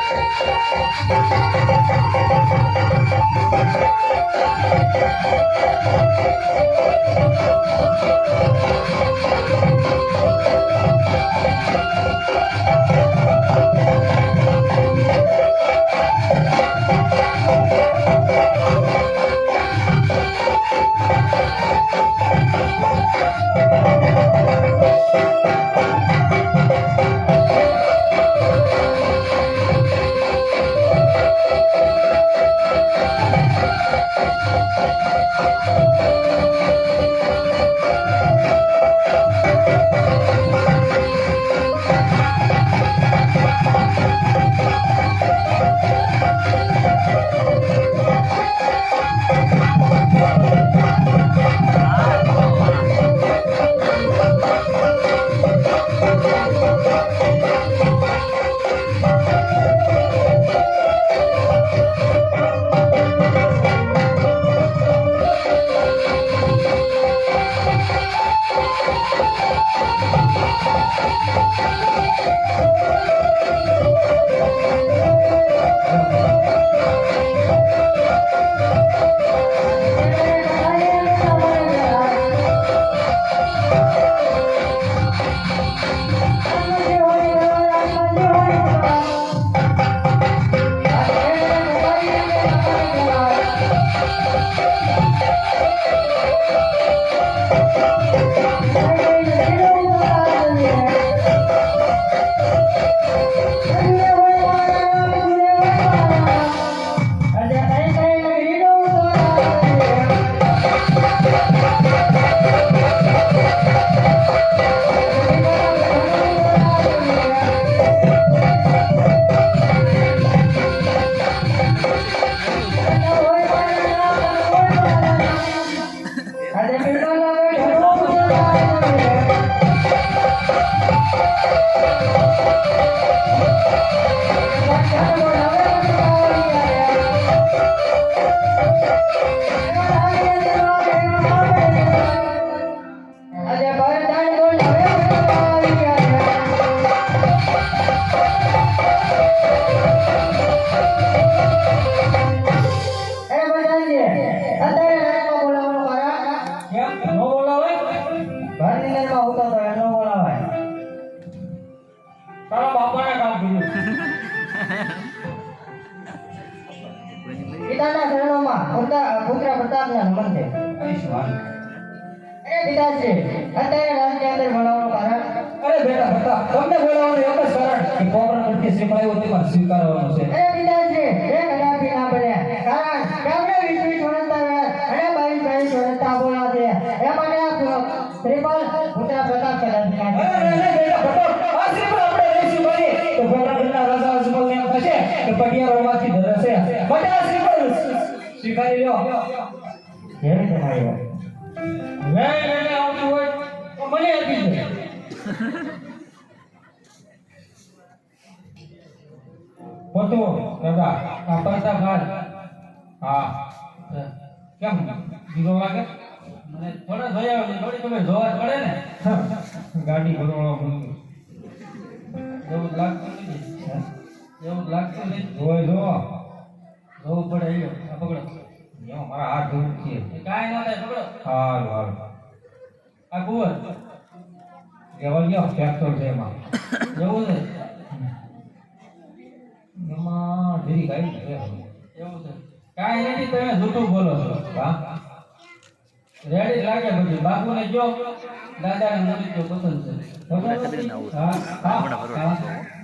Thank you. Thank you. Thank you. કેમ પિતાના ચરણોમાં પુત્ર- પ્રતાપના નમન છે. અરે પિતાજી અત્યારે રાજની અંદર ભણાવવાનું કારણ? અરે બેટા પ્રતાપ તમને બોલાવવાનું એક જ કારણ કે કોમરણ પ્રત્યે શ્રીફળ તેમાં સ્વીકારવાનું છે. થશે રોવાથી ધરસે બધા શ્રીફળ સ્વીકારી લ્યો. જેવી તમારી વાત? લે લે આવતું હોય તો મને આપી દે. પોતો દાદા આ પૈસા ભાર હા. કેમ? બીજો વાગે? મને થોડા જોયા હોય, થોડી તમે જોવા પડે ને. ગાડી ભરવાળો એવું લાગતું નથી? એવું લાગતું નહીં જોઈ જો જોવું પડે અહીંયા પકડો. યો, મારા હાથ ધોવું છે કાઈ ના થાય પકડો. હાલ હાલ આ કુવર. કેવલ ગયો ફેક્ટર છે એમાં. જવું છે? એમાં ધીરી ગાઈ છે. એવું છે. કાંઈ નથી તમે જૂઠું બોલો છો. હા? રેડી લાગે પછી બાપુને જો દાદાને મૂકી દો પસંદ છે. ખબર હા હા.